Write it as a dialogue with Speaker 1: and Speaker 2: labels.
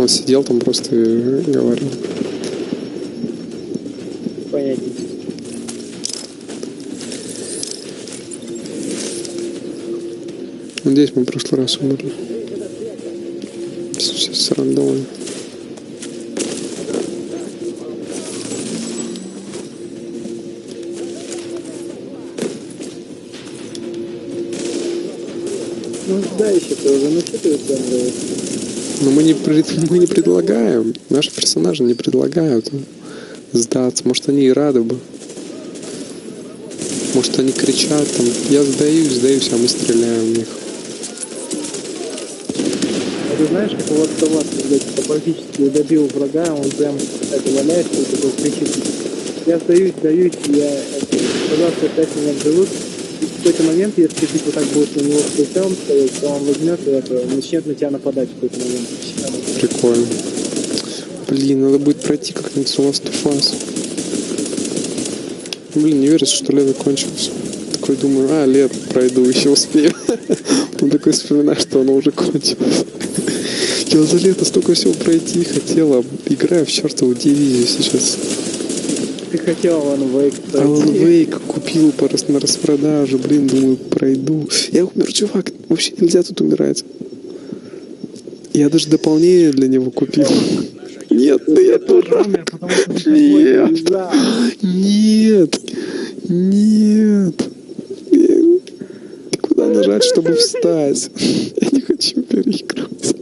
Speaker 1: Он сидел там просто и говорил.
Speaker 2: Понятно.
Speaker 1: Надеюсь, мы в прошлый раз умерли. Сейчас рандомно.
Speaker 2: Ну да, еще тоже. Ну что ты там говоришь?
Speaker 1: Но мы не, пред- мы не предлагаем. Наши персонажи не предлагают сдаться. Может, они и рады бы. Может, они кричат там, я сдаюсь, сдаюсь, а мы стреляем в них.
Speaker 2: А ты знаешь, как у вас товар, когда практически добил врага, он прям это валяется и такой кричит, я сдаюсь, сдаюсь, я, пожалуйста, опять меня взовут. В какой-то момент, если ты типа так будешь на него прицелом стоять, то он возьмет и это, начнет на тебя нападать в какой-то момент.
Speaker 1: Прикольно. Блин, надо будет пройти как-нибудь Last of Us. Блин, не верится, что лето кончилось. Такой думаю, а, лето пройду, еще успею. Потом такой вспоминаю, что оно уже кончилось. Я за лето столько всего пройти хотела. Играю в чертову дивизию сейчас.
Speaker 2: Ты хотел Alan Wake
Speaker 1: Alan
Speaker 2: пройти.
Speaker 1: Wake купил по рас- на распродаже, блин, думаю, пройду. Я умер, чувак, вообще нельзя тут умирать. Я даже дополнение для него купил. Нет, да я дурак. Нет. Нет, нет. Куда нажать, чтобы встать? Я не хочу переигрывать.